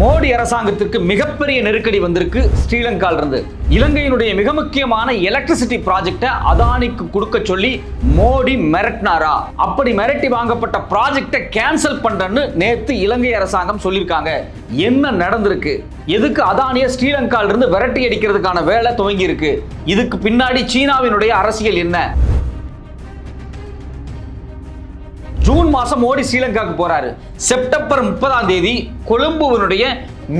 மோடி அரசாங்கத்திற்கு மிகப்பெரிய நெருக்கடி வந்திருக்கு ஸ்ரீலங்கால இருந்து இலங்கையினுடைய மிக முக்கியமான எலக்ட்ரிசிட்டி ப்ராஜெக்டை அதானிக்கு கொடுக்க சொல்லி மோடி மிரட்டினாரா? அப்படி மிரட்டி வாங்கப்பட்ட ப்ராஜெக்டை கேன்சல் பண்றேன்னு நேத்து இலங்கை அரசாங்கம் சொல்லியிருக்காங்க. என்ன நடந்திருக்கு? எதுக்கு அதானிய ஸ்ரீலங்கால இருந்து விரட்டி அடிக்கிறதுக்கான வேலை துவங்கி இருக்கு இதுக்கு பின்னாடி சீனாவினுடைய அரசியல் என்ன? ஜூன் மாசம் மோடி ஸ்ரீலங்காவுக்கு போறாரு. செப்டம்பர் முப்பதாம் தேதி கொழும்புவனுடைய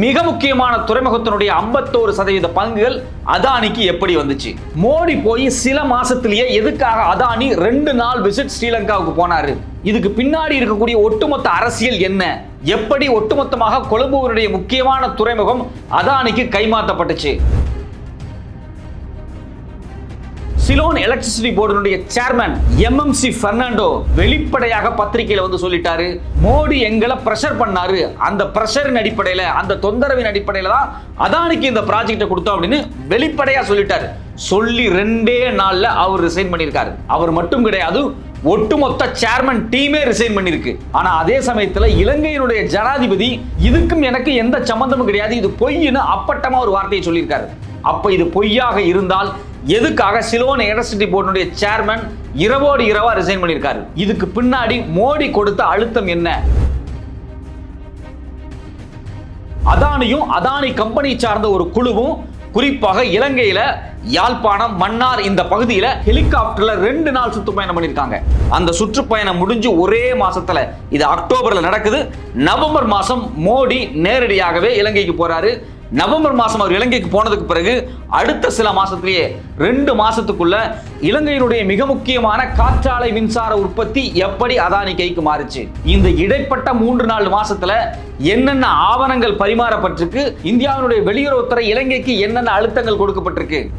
மிக முக்கியமான துறைமுகத்தினுடைய ஐம்பத்தோரு சதவீத பங்குகள் அதானிக்கு எப்படி வந்துச்சு? மோடி போய் சில மாசத்திலேயே எதுக்காக அதானி ரெண்டு நாள் விசிட் ஸ்ரீலங்காவுக்கு போனாரு? இதுக்கு பின்னாடி இருக்கக்கூடிய ஒட்டுமொத்த அரசியல் என்ன? எப்படி ஒட்டுமொத்தமாக கொழும்புவனுடைய முக்கியமான துறைமுகம் அதானிக்கு கைமாற்றப்பட்டுச்சு Ceylon electricity போர்டினுடைய chairman M M C Fernando வெளிப்படையாக பத்திரிகையில வந்து சொல்லிட்டாரு. மோடி எங்களை பிரஷர் பண்ணாரு. அந்த பிரஷரின் அடிப்படையில அந்த தொந்தரவின் அடிப்படையில தான் அதானிக்கு இந்த ப்ராஜெக்டை கொடுத்தோம் அப்படின்னு வெளிப்படையா சொல்லிட்டாரு. சொல்லி ரெண்டே நாள்ல அவர் ரிசைன் பண்ணியிருக்காரு. அவர் மட்டும் கிடையாது ஒட்டுமொத்த சேர்மன் டீமே ரிசைன் பண்ணிருக்கு ஆனா அதே சமயத்துல இலங்கையினுடைய ஜனாதிபதி இதுக்கும் எனக்கு எந்த சம்பந்தமும் கிடையாது இது பொய்ன்னு அப்பட்டமா ஒரு வார்த்தையை சொல்லியிருக்காரு. அப்போ இது பொய்யாக இருந்தால் எதுக்காக சிலோன் எலக்ட்ரிசிட்டி போர்டுடைய சேர்மன் இரவோடு இரவா ரிசைன் பண்ணியிருக்காரு? இதுக்கு பின்னாடி மோடி கொடுத்த அழுத்தம் என்ன? அதானியும் அதானி கம்பெனி சார்ந்த ஒரு குழுவும் குறிப்பாக இலங்கையில யாழ்ப்பாணம் மன்னார் இந்த பகுதியில ஹெலிகாப்டர்ல ரெண்டு நாள் சுற்றுப்பயணம் பண்ணிருக்காங்க அந்த சுற்றுப்பயணம் முடிஞ்சு ஒரே மாசத்துல இது அக்டோபர்ல நடக்குது. நவம்பர் மாசம் மோடி நேரடியாகவே இலங்கைக்கு போறாரு. நவம்பர் மாதம் அவர் இலங்கைக்கு போனதுக்கு பிறகு அடுத்த சில மாதத்திலேயே ரெண்டு மாதத்துக்குள்ள இலங்கையினுடைய மிக முக்கியமான காற்றாலை மின்சார உற்பத்தி எப்படி அதானி கைக்கு மாறுச்சு? இந்த இடைப்பட்ட மூன்று நாலு மாசத்துல என்னென்ன ஆவணங்கள் பரிமாறப்பட்டிருக்கு? இந்தியாவினுடைய வெளியுறவுத்துறை இலங்கைக்கு என்னென்ன அழுத்தங்கள் கொடுக்கப்பட்டிருக்கு?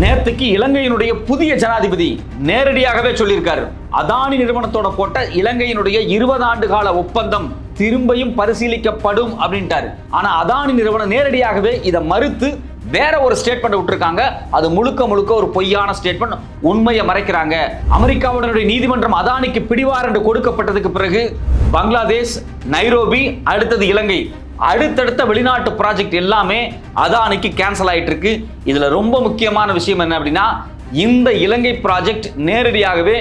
நேத்துக்கு இலங்கையினுடைய புதிய ஜனாதிபதி நேரடியாகவே சொல்லியிருக்காரு. அதானி நிறுவனத்தோட போட்ட இலங்கையினுடைய இருபது ஆண்டு கால ஒப்பந்தம் திரும்பியும் பரிசீலிக்கப்படும் அப்படின்ட்டாரு. ஆனா அதானி நிறுவனம் நேரடியாகவே இதை மறுத்து வேற ஒரு ஸ்டேட்மெண்ட் விட்டுருக்காங்க. அது முழுக்க முழுக்க ஒரு பொய்யான ஸ்டேட்மெண்ட் உண்மையை மறைக்கிறாங்க. அமெரிக்காவுடைய நீதிமன்றம் அதானிக்கு பிடிவார் என்று கொடுக்கப்பட்டதுக்கு பிறகு பங்களாதேஷ் நைரோபி அடுத்தது இலங்கை. அடுத்தடுத்த வெளிநாட்டு ப்ராஜெக்ட் எல்லாமே அதானிக்கு கேன்சல் ஆயிட்டு இருக்கு இதுல ரொம்ப முக்கியமான விஷயம் என்ன அப்படின்னா இந்த இலங்கை ப்ராஜெக்ட் நேரடியாகவே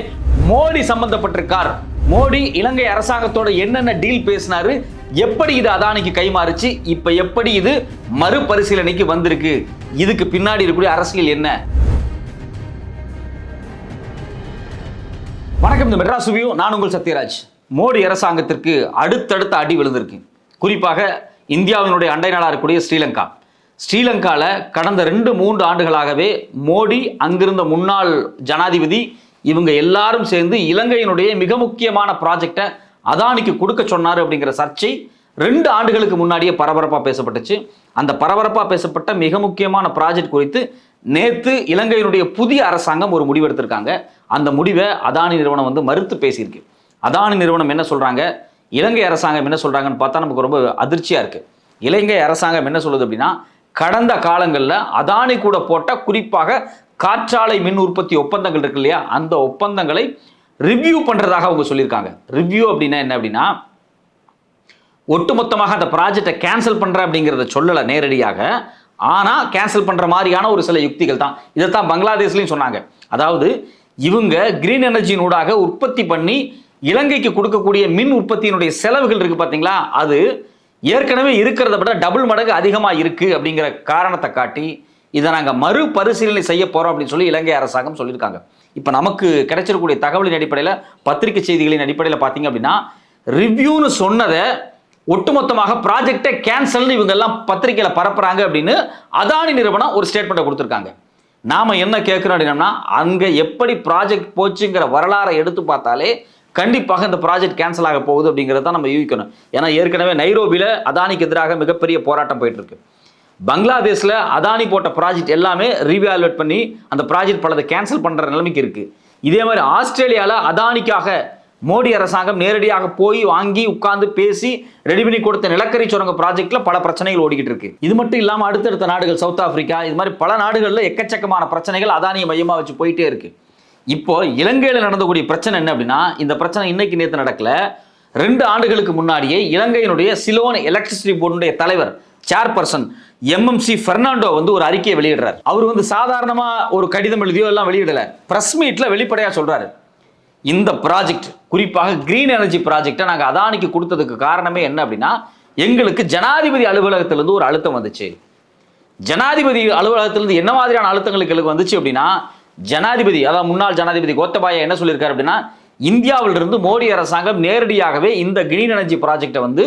மோடி சம்பந்தப்பட்டிருக்கார். மோடி இலங்கை அரசாங்கத்தோட என்னென்ன டீல் பேசினாரு? எப்படி இது அதானிக்கு கைமாறுச்சு? இப்ப எப்படி இது மறுபரிசீலனைக்கு வந்திருக்கு? இதுக்கு பின்னாடி இருக்கக்கூடிய அரசியல் என்ன? வணக்கம் இந்த மெட்ராஸ் வியூ நான் உங்கள் சத்யராஜ். மோடி அரசாங்கத்திற்கு அடுத்தடுத்த அடி விழுந்திருக்கு. குறிப்பாக இந்தியாவினுடைய அண்டை நாடாக இருக்கக்கூடிய ஸ்ரீலங்கா. ஸ்ரீலங்காவில் கடந்த ரெண்டு மூன்று ஆண்டுகளாகவே மோடி அங்கிருந்த முன்னாள் ஜனாதிபதி இவங்க எல்லாரும் சேர்ந்து இலங்கையினுடைய மிக முக்கியமான ப்ராஜெக்டை அதானிக்கு கொடுக்க சொன்னார் அப்படிங்கிற சர்ச்சை ரெண்டு ஆண்டுகளுக்கு முன்னாடியே பரபரப்பாக பேசப்பட்டுச்சு. அந்த பரபரப்பாக பேசப்பட்ட மிக முக்கியமான ப்ராஜெக்ட் குறித்து நேற்று இலங்கையினுடைய புதிய அரசாங்கம் ஒரு முடிவு எடுத்திருக்காங்க அந்த முடிவை அதானி நிறுவனம் வந்து மறுத்து பேசியிருக்கு. அதானி நிறுவனம் என்ன சொல்கிறாங்க இலங்கை அரசாங்கம் என்ன சொல்கிறாங்கன்னு பார்த்தா நமக்கு ரொம்ப அதிர்ச்சியாக இருக்குது இலங்கை அரசாங்கம் என்ன சொல்லுது அப்படின்னா கடந்த காலங்களில் அதானி கூட போட்ட குறிப்பாக காற்றாலை மின் உற்பத்தி ஒப்பந்தங்கள் இருக்கு இல்லையா? அந்த ஒப்பந்தங்களை ரிவ்யூ பண்ணுறதாக அவங்க சொல்லியிருக்காங்க. ரிவ்யூ அப்படின்னா என்ன அப்படின்னா ஒட்டுமொத்தமாக அந்த ப்ராஜெக்டை கேன்சல் பண்ணுற அப்படிங்கிறத சொல்லலை நேரடியாக. ஆனால் கேன்சல் பண்ணுற மாதிரியான ஒரு சில யுக்திகள் தான். இதைத்தான் பங்களாதேஷ்லையும் சொன்னாங்க. அதாவது இவங்க கிரீன் எனர்ஜியினூடாக உற்பத்தி பண்ணி இலங்கைக்கு கொடுக்கக்கூடிய மின் உற்பத்தியினுடைய செலவுகள் இருக்குது பார்த்தீங்களா அது ஏற்கனவே இருக்கிறத விட டபுள் மடங்கு அதிகமாக இருக்குது அப்படிங்கிற காரணத்தை காட்டி இதை நாங்கள் மறுபரிசீலனை செய்ய போகிறோம் அப்படின்னு சொல்லி இலங்கை அரசாங்கம் சொல்லியிருக்காங்க. இப்போ நமக்கு கிடைச்சிருக்கக்கூடிய தகவலின் அடிப்படையில் பத்திரிகை செய்திகளின் அடிப்படையில் பார்த்தீங்க அப்படின்னா ரிவ்யூன்னு சொன்னதை ஒட்டுமொத்தமாக ப்ராஜெக்டை கேன்சல்னு இவங்கெல்லாம் பத்திரிகையில் பரப்புறாங்க அப்படின்னு அதானி நிறுவனம் ஒரு ஸ்டேட்மெண்ட்டை கொடுத்துருக்காங்க. நாம் என்ன கேட்குறோம் அப்படின்னா அங்கே எப்படி ப்ராஜெக்ட் போச்சுங்கிற வரலாறை எடுத்து பார்த்தாலே கண்டிப்பாக இந்த ப்ராஜெக்ட் கேன்சல் ஆக போகுது அப்படிங்கிறத நம்ம யூகிக்கணும். ஏன்னா ஏற்கனவே நைரோபியில் அதானிக்கு எதிராக மிகப்பெரிய போராட்டம் போயிட்டுருக்கு பங்களாதேஷில் அதானி போட்ட ப்ராஜெக்ட் எல்லாமே ரீவேல்யூட் பண்ணி அந்த ப்ராஜெக்ட் பலதை கேன்சல் பண்ணுற நிலைமைக்கு இருக்குது இதே மாதிரி ஆஸ்திரேலியாவில் அதானிக்காக மோடி அரசாங்கம் நேரடியாக போய் வாங்கி உட்கார்ந்து பேசி ரெடி பண்ணி கொடுத்த நிலக்கரி சுரங்க ப்ராஜெக்ட்ல பல பிரச்சனைகள் ஓடிக்கிட்டு இருக்கு. இது மட்டும் இல்லாமல் அடுத்தடுத்த நாடுகள் சவுத் ஆப்பிரிக்கா இது மாதிரி பல நாடுகளில் எக்கச்சக்கமான பிரச்சனைகள் அதானியை மையமாக வச்சு போயிட்டே இருக்கு. இப்போ இலங்கையில் நடந்தக்கூடிய பிரச்சனை என்ன அப்படின்னா இந்த பிரச்சனை இன்னைக்கு நேற்று நடக்கல. ரெண்டு ஆண்டுகளுக்கு முன்னாடியே இலங்கையினுடைய சிலோன் எலக்ட்ரிசிட்டி போர்டுடைய தலைவர் சேர்பர்சன் எம்எம்சி பெர்னாண்டோ வந்து ஒரு அறிக்கையை வெளியிடுறார். அவர் வந்து சாதாரணமா ஒரு கடிதம் எழுதியோ எல்லாம் வெளியிடல. பிரஸ் மீட்ல வெளிப்படையா சொல்றாரு. இந்த ப்ராஜெக்ட் குறிப்பாக கிரீன் எனர்ஜி ப்ராஜெக்டை நாங்கள் அதானிக்கு கொடுத்ததுக்கு காரணமே என்ன அப்படின்னா எங்களுக்கு ஜனாதிபதி அலுவலகத்திலிருந்து ஒரு அழுத்தம் வந்துச்சு. ஜனாதிபதி அலுவலகத்திலிருந்து என்ன மாதிரியான அழுத்தங்களுக்கு எங்களுக்கு வந்துச்சு அப்படின்னா ஜனாதிபதி அதாவது முன்னாள் ஜனாதிபதி கோத்தபாயா என்ன சொல்லியிருக்காரு அப்படின்னா இந்தியாவிலிருந்து மோடி அரசாங்கம் நேரடியாகவே இந்த கிரீன் எனர்ஜி ப்ராஜெக்டை வந்து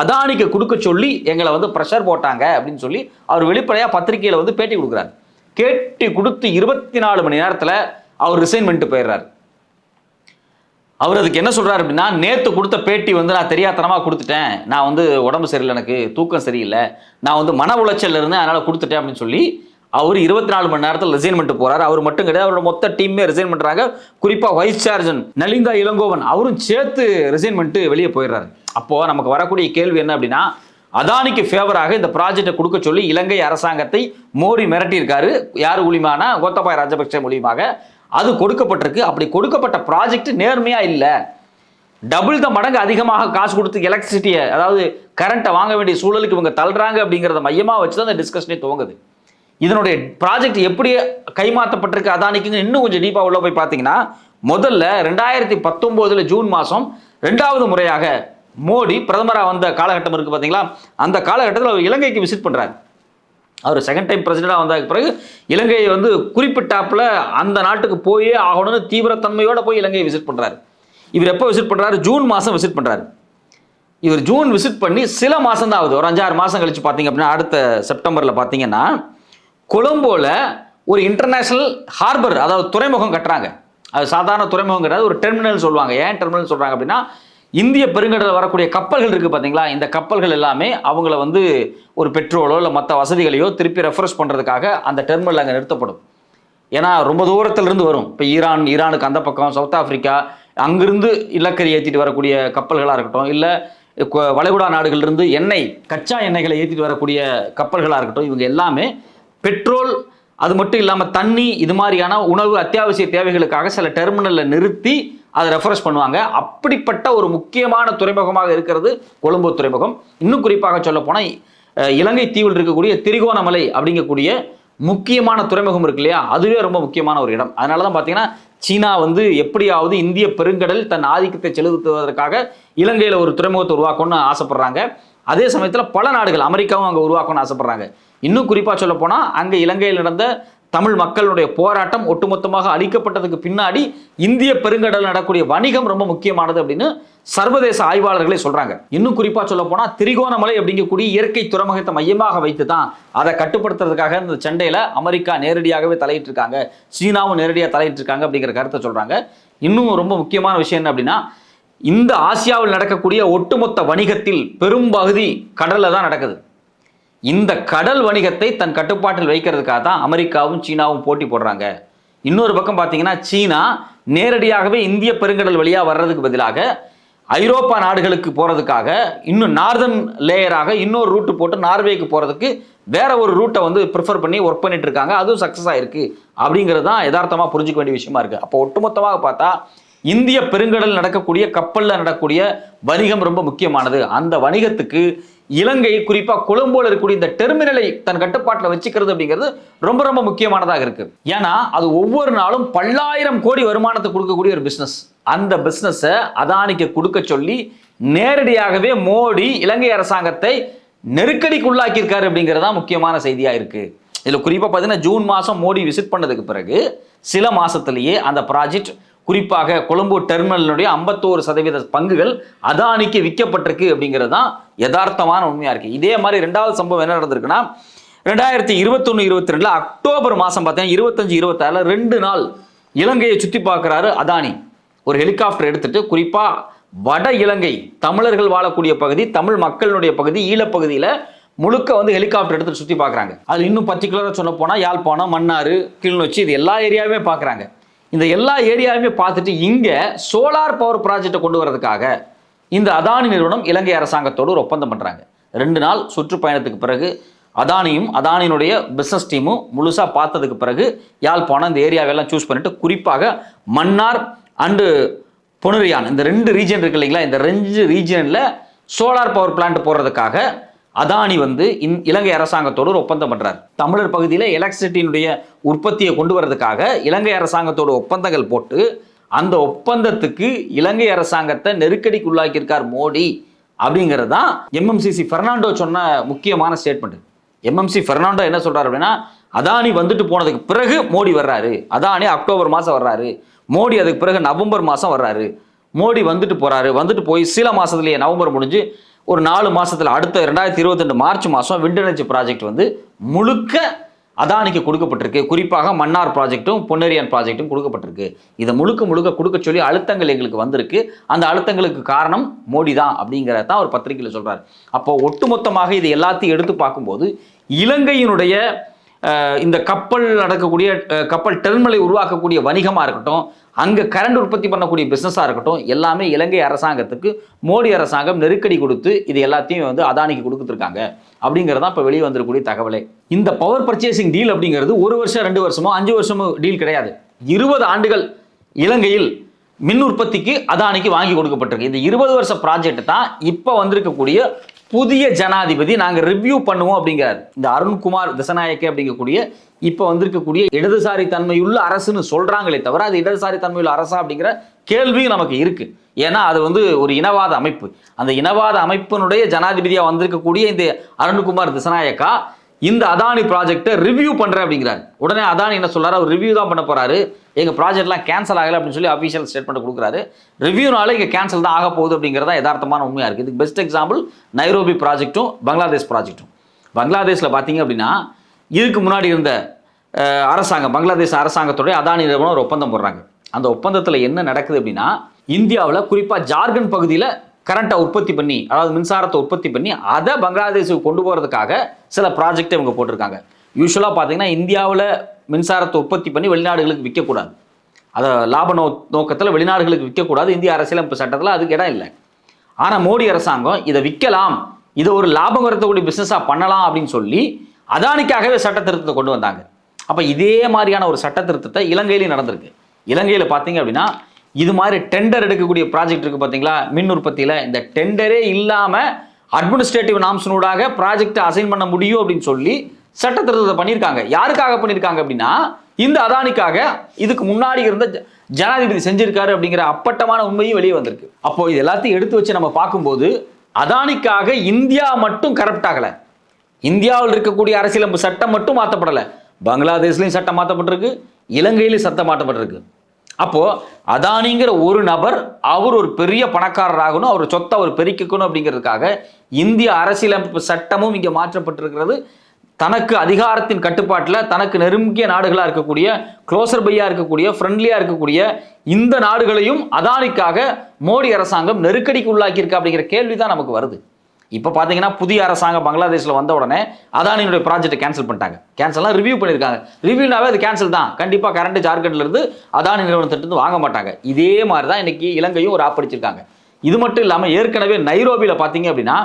அதானிக்கு கொடுக்க சொல்லி எங்களை வந்து ப்ரெஷர் போட்டாங்க அப்படின்னு சொல்லி அவர் வெளிப்படையாக பத்திரிகையில் வந்து பேட்டி கொடுக்குறாரு. கேட்டு கொடுத்து இருபத்தி நாலு மணி நேரத்தில் அவர் ரிசைன் பண்ணிட்டு போயிடுறாரு. அவர் அதுக்கு என்ன சொல்றாரு அப்படின்னா நேற்று கொடுத்த பேட்டி வந்து நான் தெரியாத்தனமா கொடுத்துட்டேன். நான் வந்து உடம்பு சரியில்லை எனக்கு தூக்கம் சரியில்லை. நான் வந்து மன உளைச்சல்ல இருந்தேன் அதனால் கொடுத்துட்டேன் அப்படின்னு சொல்லி அவர் இருபத்தி நாலு மணி நேரத்தில் ரிசைன் பண்ணிட்டு போறாரு. அவர் மட்டும் கிடையாது அவரோட மொத்த டீமே ரிசைன் பண்றாங்க. குறிப்பா வைஸ் சார்ஜன் நலிந்தா இளங்கோவன் அவரும் சேர்த்து ரிசைன் பண்ணிட்டு வெளியே போயிடுறாரு. அப்போ நமக்கு வரக்கூடிய கேள்வி என்ன அப்படின்னா அதானிக்கு ஃபேவராக இந்த ப்ராஜெக்டை கொடுக்க சொல்லி இலங்கை அரசாங்கத்தை மோடி மிரட்டியிருக்காரு. யார் மூலியமானா கோத்தபாய ராஜபக்சே மூலியமாக. அது கொடுக்கப்பட்டிருக்கு. அப்படி கொடுக்கப்பட்ட ப்ராஜெக்ட் நேர்மையா இல்லை. டபுள் த மடங்கு அதிகமாக காசு கொடுத்து எலக்ட்ரிசிட்டியை அதாவது கரண்ட்டை வாங்க வேண்டிய சூழலுக்கு இவங்க தள்ளுறாங்க அப்படிங்கிறத மையமாக வச்சு தான் இந்த டிஸ்கஷனே துவங்குது. இதனுடைய ப்ராஜெக்ட் எப்படி கைமாற்றப்பட்டிருக்கு அதானிக்குங்க இன்னும் கொஞ்சம் டீப்பாக உள்ள போய் பார்த்தீங்கன்னா முதல்ல ரெண்டாயிரத்தி பத்தொம்போதுல ஜூன் மாதம் ரெண்டாவது முறையாக மோடி பிரதமராக வந்த காலகட்டம் இருக்குது பார்த்தீங்களா? அந்த காலகட்டத்தில் அவர் இலங்கைக்கு விசிட் பண்ணுறாரு அவர் செகண்ட் டைம் பிரசிடெண்டாக வந்ததுக்கு பிறகு இலங்கையை வந்து குறிப்பிட்டாப்புல அந்த நாட்டுக்கு போயே ஆகணும்னு தீவிரத்தன்மையோடு போய் இலங்கையை விசிட் பண்ணுறாரு இவர் எப்போ விசிட் பண்ணுறாரு ஜூன் மாதம் விசிட் பண்ணுறாரு இவர் ஜூன் விசிட் பண்ணி சில மாதம் தான் ஆகுது. ஒரு அஞ்சாறு மாதம் கழித்து பார்த்தீங்க அப்படின்னா அடுத்த செப்டம்பரில் பார்த்தீங்கன்னா கொலம்போல ஒரு இன்டர்நேஷனல் ஹார்பர் அதாவது துறைமுகம் கட்டுறாங்க. அது சாதாரண துறைமுகம் கிடையாது ஒரு டெர்மினல் சொல்லுவாங்க. ஏன் டெர்மினல் சொல்கிறாங்க அப்படின்னா இந்திய பெருங்கடலில் வரக்கூடிய கப்பல்கள் இருக்குது பார்த்தீங்களா இந்த கப்பல்கள் எல்லாமே அவங்கள வந்து ஒரு பெட்ரோலோ இல்லை மற்ற வசதிகளையோ திருப்பி ரெஃப்ரெஷ் பண்ணுறதுக்காக அந்த டெர்மினல் அங்கே நிறுத்தப்படும். ஏன்னா ரொம்ப தூரத்திலிருந்து வரும். இப்போ ஈரான் ஈரானுக்கு அந்த பக்கம் சவுத் ஆஃப்ரிக்கா அங்கிருந்து இலக்கரி ஏற்றிட்டு வரக்கூடிய கப்பல்களாக இருக்கட்டும் இல்லை வளைகுடா நாடுகளிலிருந்து எண்ணெய் கச்சா எண்ணெய்களை ஏற்றிட்டு வரக்கூடிய கப்பல்களாக இருக்கட்டும் இவங்க எல்லாமே பெட்ரோல் அது மட்டும் இல்லாமல் தண்ணி இது மாதிரியான உணவு அத்தியாவசிய தேவைகளுக்காக சில டெர்மினலில் நிறுத்தி அதை ரெஃபரன்ஸ் பண்ணுவாங்க. அப்படிப்பட்ட ஒரு முக்கியமான துறைமுகமாக இருக்கிறது கொழும்பு துறைமுகம். இன்னும் குறிப்பாக சொல்ல போனால் இலங்கை தீவில் இருக்கக்கூடிய திரிகோணமலை அப்படிங்கக்கூடிய முக்கியமான துறைமுகம் இருக்கு இல்லையா? அதுவே ரொம்ப முக்கியமான ஒரு இடம். அதனால தான் பார்த்தீங்கன்னா சீனா வந்து எப்படியாவது இந்திய பெருங்கடல் தன் ஆதிக்கத்தை செலுத்துவதற்காக இலங்கையில் ஒரு துறைமுகத்தை உருவாக்கணும்னு ஆசைப்படுறாங்க. அதே சமயத்தில் பல நாடுகள் அமெரிக்காவும் அங்கே உருவாக்கணும்னு ஆசைப்படுறாங்க. இன்னும் குறிப்பாக சொல்ல போனால் அங்கே இலங்கையில் நடந்த தமிழ் மக்களுடைய போராட்டம் ஒட்டுமொத்தமாக அழிக்கப்பட்டதுக்கு பின்னாடி இந்திய பெருங்கடல் நடக்கூடிய வணிகம் ரொம்ப முக்கியமானது அப்படின்னு சர்வதேச ஆய்வாளர்களே சொல்றாங்க. இன்னும் குறிப்பா சொல்ல போனா திரிகோணமலை அப்படிங்கக்கூடிய இயற்கை துறைமுகத்தை மையமாக வைத்து தான் அதை கட்டுப்படுத்துறதுக்காக இந்த சண்டையில அமெரிக்கா நேரடியாகவே தலையிட்டு இருக்காங்க சீனாவும் நேரடியாக தலையிட்டு இருக்காங்க அப்படிங்கிற கருத்தை சொல்றாங்க. இன்னும் ரொம்ப முக்கியமான விஷயம் என்ன அப்படின்னா இந்த ஆசியாவில் நடக்கக்கூடிய ஒட்டுமொத்த வணிகத்தில் பெரும்பகுதி கடல்ல தான் நடக்குது. இந்த கடல் வணிகத்தை தன் கட்டுப்பாட்டில் வைக்கிறதுக்காக தான் அமெரிக்காவும் சீனாவும் போட்டி போடுறாங்க. இன்னொரு பக்கம் பார்த்தீங்கன்னா சீனா நேரடியாகவே இந்திய பெருங்கடல் வழியாக வர்றதுக்கு பதிலாக ஐரோப்பா நாடுகளுக்கு போகிறதுக்காக இன்னும் நார்தன் லேயராக இன்னொரு ரூட்டு போட்டு நார்வேக்கு போகிறதுக்கு வேற ஒரு ரூட்டை வந்து ப்ரிஃபர் பண்ணி ஒர்க் பண்ணிட்டு இருக்காங்க. அதுவும் சக்ஸஸ் ஆயிருக்கு. அப்படிங்கிறது தான் யதார்த்தமாக புரிஞ்சுக்க வேண்டிய விஷயமா இருக்குது அப்போ ஒட்டுமொத்தமாக பார்த்தா இந்திய பெருங்கடல் நடக்கக்கூடிய கப்பலில் நடக்கக்கூடிய வணிகம் ரொம்ப முக்கியமானது. அந்த வணிகத்துக்கு இலங்கை குறிப்பாக கொழும்போல இருக்கக்கூடிய இந்த டெர்மினலை தன் கட்டுப்பாட்டில் வச்சுக்கிறது அப்படிங்கிறது ரொம்ப ரொம்ப முக்கியமானதாக இருக்கு. ஏன்னா அது ஒவ்வொரு நாளும் பல்லாயிரம் கோடி வருமானத்தை கொடுக்கக்கூடிய ஒரு பிஸ்னஸ் அந்த பிஸ்னஸை அதானிக்கு கொடுக்க சொல்லி நேரடியாகவே மோடி இலங்கை அரசாங்கத்தை நெருக்கடிக்கு உள்ளாக்கியிருக்காரு அப்படிங்கிறது தான் முக்கியமான செய்தியா இருக்கு. இதில் குறிப்பாக பார்த்தீங்கன்னா ஜூன் மாதம் மோடி விசிட் பண்ணதுக்கு பிறகு சில மாசத்திலேயே அந்த ப்ராஜெக்ட் குறிப்பாக கொழும்பு டெர்மினலினுடைய ஐம்பத்தோரு சதவீத பங்குகள் அதானிக்கு விற்கப்பட்டிருக்கு அப்படிங்கிறது தான் யதார்த்தமான உண்மையாக இருக்குது இதே மாதிரி ரெண்டாவது சம்பவம் என்ன நடந்திருக்குன்னா ரெண்டாயிரத்தி இருபத்தொன்று இருபத்தி ரெண்டில் அக்டோபர் மாதம் பார்த்தீங்கன்னா இருபத்தஞ்சு இருபத்தாறில் ரெண்டு நாள் இலங்கையை சுற்றி பார்க்குறாரு அதானி. ஒரு ஹெலிகாப்டர் எடுத்துட்டு குறிப்பாக வட இலங்கை தமிழர்கள் வாழக்கூடிய பகுதி தமிழ் மக்களினுடைய பகுதி ஈழப்பகுதியில் முழுக்க வந்து ஹெலிகாப்டர் எடுத்துட்டு சுற்றி பார்க்குறாங்க. அது இன்னும் பர்டிகுலராக சொல்ல போனால் யாழ்ப்பாணம் மன்னார் கிளிநொச்சி இது எல்லா ஏரியாவே பார்க்குறாங்க. இந்த எல்லா ஏரியாவுமே பார்த்துட்டு இங்கே சோலார் பவர் ப்ராஜெக்டை கொண்டு வரதுக்காக இந்த அதானி நிறுவனம் இலங்கை அரசாங்கத்தோடு ஒரு ஒப்பந்தம் பண்ணுறாங்க ரெண்டு நாள் சுற்றுப்பயணத்துக்கு பிறகு அதானியும் அதானியினுடைய பிஸ்னஸ் டீமும் முழுசாக பார்த்ததுக்கு பிறகு யாழ்ப்பாணம் இந்த ஏரியாவெல்லாம் சூஸ் பண்ணிட்டு குறிப்பாக மன்னார் அண்டு புனரியான் இந்த ரெண்டு ரீஜன் இருக்கு இல்லைங்களா? இந்த ரெண்டு ரீஜனில் சோலார் பவர் பிளான்ட் போடுறதுக்காக அதானி வந்து இந் இலங்கை அரசாங்கத்தோடு ஒரு ஒப்பந்தம் பண்ணுறார் தமிழர் பகுதியில் எலக்ட்ரிசிட்டியினுடைய உற்பத்தியை கொண்டு வரதுக்காக இலங்கை அரசாங்கத்தோட ஒப்பந்தங்கள் போட்டு அந்த ஒப்பந்தத்துக்கு இலங்கை அரசாங்கத்தை நெருக்கடிக்கு உள்ளாக்கியிருக்கார் மோடி அப்படிங்கிறது தான் எம்எம்சிசி பெர்னாண்டோ சொன்ன முக்கியமான ஸ்டேட்மெண்ட் எம்எம்சி பெர்னாண்டோ என்ன சொல்கிறார் அப்படின்னா அதானி வந்துட்டு போனதுக்கு பிறகு மோடி வர்றாரு. அதானி அக்டோபர் மாதம் வர்றாரு. மோடி அதுக்கு பிறகு நவம்பர் மாதம் வர்றாரு. மோடி வந்துட்டு போகிறாரு வந்துட்டு போய் சில மாதத்துலேயே நவம்பர் முடிஞ்சு ஒரு நாலு மாசத்துல அடுத்த ரெண்டாயிரத்தி இருபத்தி மார்ச் மாதம் விண்ட் எனர்ஜி ப்ராஜெக்ட் வந்து முழுக்க அதானிக்கு கொடுக்கப்பட்டிருக்கு. குறிப்பாக மன்னார் ப்ராஜெக்ட்டும் பொன்னேரியான் ப்ராஜெக்ட்டும் கொடுக்கப்பட்டிருக்கு. இதை முழுக்க முழுக்க கொடுக்க சொல்லி அழுத்தங்கள் எங்களுக்கு வந்திருக்கு. அந்த அழுத்தங்களுக்கு காரணம் மோடி தான் அப்படிங்கிறத தான் ஒரு பத்திரிகையில் சொல்கிறார் அப்போ ஒட்டுமொத்தமாக இது எல்லாத்தையும் எடுத்து பார்க்கும்போது இலங்கையினுடைய இந்த கப்பல் நடக்கக்கூடிய கப்பல் டெர்மினலை உருவாக்கக்கூடிய வணிகமாக இருக்கட்டும் அங்கே கரண்ட் உற்பத்தி பண்ணக்கூடிய பிஸ்னஸாக இருக்கட்டும் எல்லாமே இலங்கை அரசாங்கத்துக்கு மோடி அரசாங்கம் நெருக்கடி கொடுத்து இது எல்லாத்தையும் வந்து அதானிக்கு கொடுத்துருக்காங்க. அப்படிங்கிறது தான் இப்போ வெளியே வந்திருக்கக்கூடிய தகவலே. இந்த பவர் பர்ச்சேசிங் டீல் அப்படிங்கிறது ஒரு வருஷம் ரெண்டு வருஷமோ அஞ்சு வருஷமோ டீல் கிடையாது. இருபது ஆண்டுகள் இலங்கையில் மின் உற்பத்திக்கு அதானிக்கு வாங்கி கொடுக்கப்பட்டிருக்கு. இந்த இருபது வருஷ ப்ராஜெக்ட் தான் இப்போ வந்திருக்கக்கூடிய புதிய ஜனாதிபதி நாங்கள் ரிவ்யூ பண்ணுவோம் அப்படிங்கிறார். இந்த அருண்குமார் திசநாயக்கே அப்படிங்கக்கூடிய இப்போ வந்திருக்கக்கூடிய இடதுசாரி தன்மையுள்ள அரசுன்னு சொல்கிறாங்களே தவிர அது இடதுசாரி தன்மையுள்ள அரசா அப்படிங்கிற கேள்வியும் நமக்கு இருக்குது ஏன்னா அது வந்து ஒரு இனவாத அமைப்பு. அந்த இனவாத அமைப்பினுடைய ஜனாதிபதியாக வந்திருக்கக்கூடிய இந்த அருண்குமார் திசநாயக்கா இந்த அதானி ப்ராஜெக்ட்டை ரிவ்யூ பண்ணுறேன் அப்படிங்கிறாரு. உடனே அதானி என்ன சொல்கிறார் அவர் ரிவ்யூ தான் பண்ண போகிறாரு எங்கள் ப்ராஜெக்ட்லாம் கேன்சல் ஆகலை அப்படின்னு சொல்லி அஃபீஷியல் ஸ்டேட்மெண்ட் கொடுக்குறாரு. ரிவ்யூனால இங்கே கேன்சல் தான் ஆக போகுது அப்படிங்கிறதா யதார்த்தமான உண்மையாக இருக்குது இதுக்கு பெஸ்ட் எக்ஸாம்பிள் நைரோபி ப்ராஜெக்ட்டும் பங்களாதேஷ் ப்ராஜெக்ட்டும் பங்களாதேஷில் பார்த்தீங்க அப்படின்னா இதுக்கு முன்னாடி இருந்த அரசாங்கம் பங்களாதேஷ் அரசாங்கத்துடைய அதானி நிறுவனம் ஒரு ஒப்பந்தம் போடுறாங்க. அந்த ஒப்பந்தத்தில் என்ன நடக்குது அப்படின்னா இந்தியாவில் குறிப்பாக ஜார்க்கண்ட் பகுதியில் கரண்ட்டை உற்பத்தி பண்ணி அதாவது மின்சாரத்தை உற்பத்தி பண்ணி அதை பங்களாதேஷுக்கு கொண்டு போகிறதுக்காக சில ப்ராஜெக்டை இவங்க போட்டிருக்காங்க. யூஸ்வலாக பார்த்தீங்கன்னா இந்தியாவில் மின்சாரத்தை உற்பத்தி பண்ணி வெளிநாடுகளுக்கு விற்கக்கூடாது. அதை லாப நோ நோக்கத்தில் வெளிநாடுகளுக்கு விற்கக்கூடாது. இந்திய அரசியலமைப்பு சட்டத்தில் அதுக்கு இடம் இல்லை. ஆனால் மோடி அரசாங்கம் இதை விற்கலாம். இதை ஒரு லாபம் வரக்கூடிய பிஸ்னஸாக பண்ணலாம் அப்படின்னு சொல்லி அதானிக்காகவே சட்ட திருத்தத்தை கொண்டு வந்தாங்க. அப்போ இதே மாதிரியான ஒரு சட்ட திருத்தத்தை இலங்கையிலையும் நடந்திருக்கு. இலங்கையில் பார்த்தீங்க அப்படின்னா இது மாதிரி டெண்டர் எடுக்கக்கூடிய ப்ராஜெக்ட் இருக்குது பார்த்தீங்களா மின் உற்பத்தியில். இந்த டெண்டரே இல்லாமல் அட்மினிஸ்ட்ரேட்டிவ் நாம்ஸினூடாக ப்ராஜெக்ட் அசைன் பண்ண முடியும் அப்படின்னு சொல்லி சட்ட திருத்தத்தை பண்ணியிருக்காங்க. யாருக்காக பண்ணியிருக்காங்க அப்படின்னா இந்த அதானிக்காக இதுக்கு முன்னாடி இருந்த ஜ- ஜனாதிபதி செஞ்சிருக்காரு அப்படிங்கிற அப்பட்டமான உண்மையும் வெளியே வந்திருக்கு. அப்போ இது எல்லாத்தையும் எடுத்து வச்சு நம்ம பார்க்கும்போது அதானிக்காக இந்தியா மட்டும் கரப்ட் ஆகலை. இந்தியாவில் இருக்கக்கூடிய அரசியலமைப்பு சட்டம் மட்டும் மாற்றப்படலை பங்களாதேஷ்லையும் சட்டம் மாற்றப்பட்டிருக்கு இலங்கையிலையும் சட்டம் மாற்றப்பட்டிருக்கு அப்போ அதானிங்கிற ஒரு நபர் அவர் ஒரு பெரிய பணக்காரர் ஆகணும் அவர் சொத்தை அவர் பெருக்கிக்கணும் அப்படிங்கிறதுக்காக இந்திய அரசியலமைப்பு சட்டமும் இங்கே மாற்றப்பட்டிருக்கிறது. தனக்கு அதிகாரத்தின் கட்டுப்பாட்டில் தனக்கு நெருங்கிய நாடுகளாக இருக்கக்கூடிய க்ளோசர் பையாக இருக்கக்கூடிய ஃப்ரெண்ட்லியாக இருக்கக்கூடிய இந்த நாடுகளையும் அதானிக்காக மோடி அரசாங்கம் நெருக்கடிக்கு உள்ளாக்கியிருக்கு அப்படிங்கிற கேள்வி தான் நமக்கு வருது. இப்போ பார்த்தீங்கன்னா புதிய அரசாங்கம் பங்களாதேஷில் வந்த உடனே அதானியுடைய ப்ராஜெக்ட்டை கேன்சல் பண்ணிட்டாங்க. கேன்சல்லாம் ரிவ்யூ பண்ணியிருக்காங்க ரிவ்யூனாவே அது கேன்சல் தான். கண்டிப்பாக கரண்ட் ஜார்க்கண்ட்லேருந்து அதானி நிறுவனத்திலிருந்து வாங்க மாட்டாங்க. இதே மாதிரி தான் இன்றைக்கி இலங்கையும் ஒரு ஆப்படிச்சிருக்காங்க இது மட்டும் இல்லாமல் ஏற்கனவே நைரோபியில் பார்த்தீங்க அப்படின்னா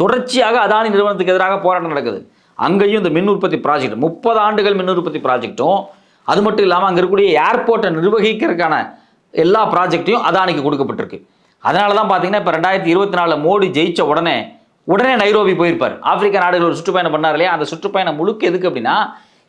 தொடர்ச்சியாக அதானி நிறுவனத்துக்கு எதிராக போராட்டம் நடக்குது. அங்கேயும் இந்த மின் உற்பத்தி ப்ராஜெக்ட் முப்பது ஆண்டுகள் மின் உற்பத்தி ப்ராஜெக்ட்டும் அது மட்டும் இல்லாமல் அங்கே இருக்கக்கூடிய ஏர்போர்ட்டை நிர்வகிக்கிறதுக்கான எல்லா ப்ராஜெக்ட்டையும் அதானிக்கு கொடுக்கப்பட்டிருக்கு. அதனால தான் பார்த்தீங்கன்னா இப்போ ரெண்டாயிரத்தி இருபத்தி நாலில் மோடி ஜெயிச்ச உடனே உடனே நைரோபி போயிருப்பார். ஆப்பிரிக்க நாடுகள் ஒரு சுற்றுப்பயணம் பண்ணார் இல்லையா? அந்த சுற்றுப்பயணம் முழுக்க எதுக்கு அப்படின்னா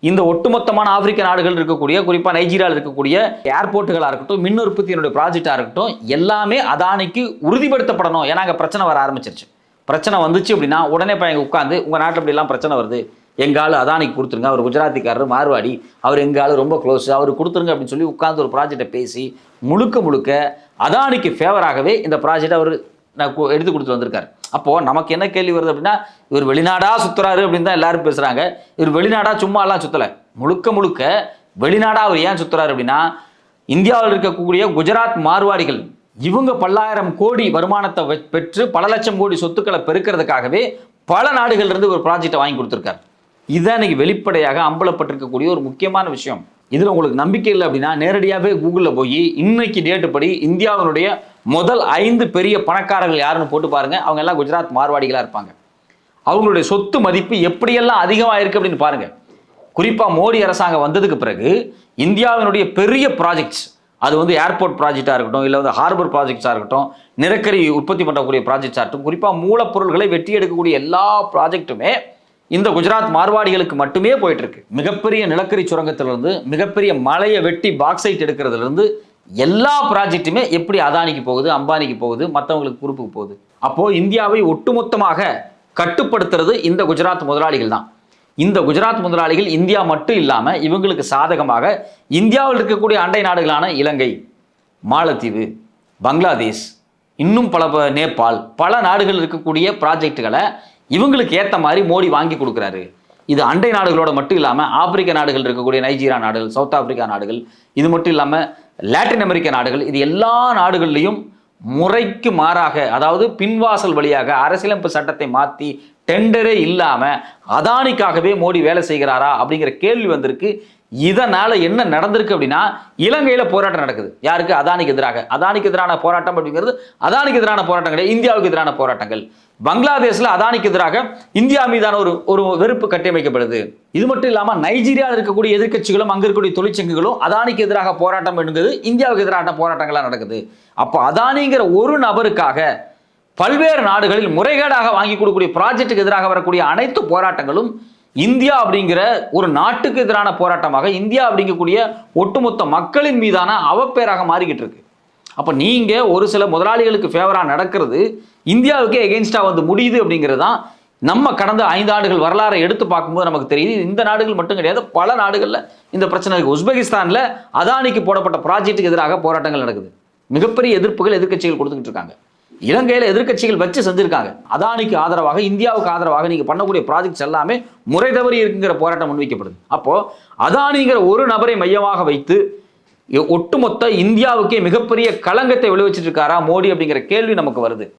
இந்த ஒட்டுமொத்தமான ஆப்பிரிக்க நாடுகள் இருக்கக்கூடிய குறிப்பாக நைஜீரியாவில் இருக்கக்கூடிய ஏர்போர்ட்டுகளாக இருக்கட்டும் மின் உற்பத்தியினுடைய ப்ராஜெக்டாக இருக்கட்டும் எல்லாமே அதானிக்கு உறுதிப்படுத்தப்படணும். ஏன்னா அங்கே பிரச்சனை வர ஆரம்பிச்சிருச்சு. பிரச்சனை வந்துச்சு அப்படின்னா உடனே இப்போ எங்கள் உட்காந்து உங்கள் நாட்டில் இப்படிலாம் பிரச்சனை வருது. எங்கள் அதானிக்கு கொடுத்துருங்க. அவர் குஜராத்திக்காரர் மார்வாடி. அவர் எங்காலும் ரொம்ப க்ளோஸ் அவர் கொடுத்துருங்க அப்படின்னு சொல்லி உட்காந்து ஒரு ப்ராஜெக்டை பேசி முழுக்க முழுக்க அதானிக்கு ஃபேவராகவே இந்த ப்ராஜெக்ட் அவர் நான் எடுத்து கொடுத்துட்டு வந்திருக்காரு. அப்போது நமக்கு என்ன கேள்வி வருது அப்படின்னா இவர் வெளிநாடாக சுற்றுறாரு அப்படின்னு தான் எல்லாரும் பேசுகிறாங்க இவர் வெளிநாடாக சும்மாலாம் சுற்றலை முழுக்க முழுக்க வெளிநாடாக அவர் ஏன் சுற்றுறாரு அப்படின்னா இந்தியாவில் இருக்கக்கூடிய குஜராத் மார்வாடிகள் இவங்க பல்லாயிரம் கோடி வருமானத்தை பெற்று பல லட்சம் கோடி சொத்துக்களை பெருக்கிறதுக்காகவே பல நாடுகள்ல இருந்து ஒரு ப்ராஜெக்டை வாங்கி கொடுத்துருக்காரு. இதுதான் இன்னைக்கு வெளிப்படையாக அம்பலப்பட்டிருக்கக்கூடிய ஒரு முக்கியமான விஷயம். இதில் உங்களுக்கு நம்பிக்கை இல்லை அப்படின்னா நேரடியாகவே கூகுளில் போய் இன்னைக்கு டேட்டு படி இந்தியாவினுடைய முதல் ஐந்து பெரிய பணக்காரர்கள் யாருன்னு போட்டு பாருங்கள் அவங்க எல்லாம் குஜராத் மார்வாடிகளாக இருப்பாங்க. அவங்களுடைய சொத்து மதிப்பு எப்படியெல்லாம் அதிகமாக இருக்குது அப்படின்னு பாருங்கள் குறிப்பாக மோடி அரசாங்கம் வந்ததுக்கு பிறகு இந்தியாவினுடைய பெரிய ப்ராஜெக்ட்ஸ் அது வந்து ஏர்போர்ட் ப்ராஜெக்டாக இருக்கட்டும் இல்லை வந்து ஹார்பர் ப்ராஜெக்ட்ஸாக இருக்கட்டும் நிலக்கரி உற்பத்தி பண்ணக்கூடிய ப்ராஜெக்ட்ஸாக இருக்கட்டும் குறிப்பாக மூலப்பொருள்களை வெட்டி எடுக்கக்கூடிய எல்லா ப்ராஜெக்ட்டுமே இந்த குஜராத் மார்வாடிகளுக்கு மட்டுமே போயிட்டு இருக்கு மிகப்பெரிய நிலக்கரி சுரங்கத்திலிருந்து மிகப்பெரிய மலையை வெட்டி பாக்ஸைட் எடுக்கிறதுல இருந்து எல்லா ப்ராஜெக்ட்டுமே எப்படி அதானிக்கு போகுது அம்பானிக்கு போகுது மற்றவங்களுக்கு பொறுப்புக்கு போகுது. அப்போ இந்தியாவை ஒட்டுமொத்தமாக கட்டுப்படுத்துறது இந்த குஜராத் முதலாளிகள் தான். இந்த குஜராத் முதலாளிகள் இந்தியா மட்டும் இல்லாமல் இவங்களுக்கு சாதகமாக இந்தியாவில் இருக்கக்கூடிய அண்டை நாடுகளான இலங்கை மாலத்தீவு பங்களாதேஷ் இன்னும் பல ப- நேபாள் பல நாடுகள் இருக்கக்கூடிய ப்ராஜெக்ட்டுகளை இவங்களுக்கு ஏற்ற மாதிரி மோடி வாங்கி கொடுக்குறாரு. இது அண்டை நாடுகளோட மட்டும் இல்லாமல் ஆப்பிரிக்க நாடுகள் இருக்கக்கூடிய நைஜீரியா நாடுகள் சவுத் ஆப்பிரிக்கா நாடுகள் இது மட்டும் இல்லாமல் லாட்டின் அமெரிக்க நாடுகள் இது எல்லா நாடுகள்லையும் முறைக்கு மாறாக அதாவது பின்வாசல் வழியாக அரசியலமைப்பு சட்டத்தை மாற்றி டெண்டரே இல்லாமல் அதானிக்காகவே மோடி வேலை செய்கிறாரா அப்படிங்கிற கேள்வி வந்திருக்கு. இதனால என்ன நடந்திருக்கு அப்படின்னா இலங்கையில போராட்டம் நடக்குது. யாருக்கு? அதானிக்கு எதிராக. அதானிக்கு எதிரான போராட்டம் அப்படிங்கிறது அதானிக்கு எதிரான போராட்டம் கிடையாது இந்தியாவுக்கு எதிரான போராட்டங்கள். பங்களாதேஷில் அதானிக்கு எதிராக இந்தியா மீதான ஒரு ஒரு வெறுப்பு கட்டியமைக்கப்படுது. இது மட்டும் இல்லாமல் நைஜீரியாவில் இருக்கக்கூடிய எதிர்க்கட்சிகளும் அங்கே இருக்கக்கூடிய தொழிற்சங்கங்களும் அதானிக்கு எதிராக போராட்டம் பண்ணுங்கிறது இந்தியாவுக்கு எதிரான போராட்டங்களாக நடக்குது. அப்போ அதானிங்கிற ஒரு நபருக்காக பல்வேறு நாடுகளில் முறைகேடாக வாங்கி கொடுக்கக்கூடிய ப்ராஜெக்ட்டுக்கு எதிராக வரக்கூடிய அனைத்து போராட்டங்களும் இந்தியா அப்படிங்கிற ஒரு நாட்டுக்கு எதிரான போராட்டமாக இந்தியா அப்படிங்கக்கூடிய ஒட்டுமொத்த மக்களின் மீதான அவப்பேராக மாறிக்கிட்டு இருக்கு. அப்போ நீங்கள் ஒரு சில முதலாளிகளுக்கு ஃபேவராக நடக்கிறது இந்தியாவுக்கே எகென்ஸ்டாக வந்து முடியுது அப்படிங்கிறது தான் நம்ம கடந்த ஐந்து ஆண்டுகள் வரலாறை எடுத்து பார்க்கும்போது நமக்கு தெரியுது. இந்த நாடுகள் மட்டும் கிடையாது பல நாடுகளில் இந்த பிரச்சனை இருக்குது உஸ்பெகிஸ்தானில் அதானிக்கு போடப்பட்ட ப்ராஜெக்ட்டுக்கு எதிராக போராட்டங்கள் நடக்குது. மிகப்பெரிய எதிர்ப்புகள் எதிர்க்கட்சிகள் கொடுத்துக்கிட்டு இருக்காங்க. இலங்கையில் எதிர்க்கட்சிகள் வச்சு செஞ்சுருக்காங்க. அதானிக்கு ஆதரவாக இந்தியாவுக்கு ஆதரவாக நீங்கள் பண்ணக்கூடிய ப்ராஜெக்ட்ஸ் எல்லாமே முறை தவறி இருக்குங்கிற போராட்டம் முன்வைக்கப்படுது. அப்போது அதானிங்கிற ஒரு நபரை மையமாக வைத்து ஒட்டுமொத்த இந்தியாவுக்கே மிகப்பெரிய களங்கத்தை விளைவிச்சிட்டு இருக்காரா மோடி அப்படிங்கிற கேள்வி நமக்கு வருது.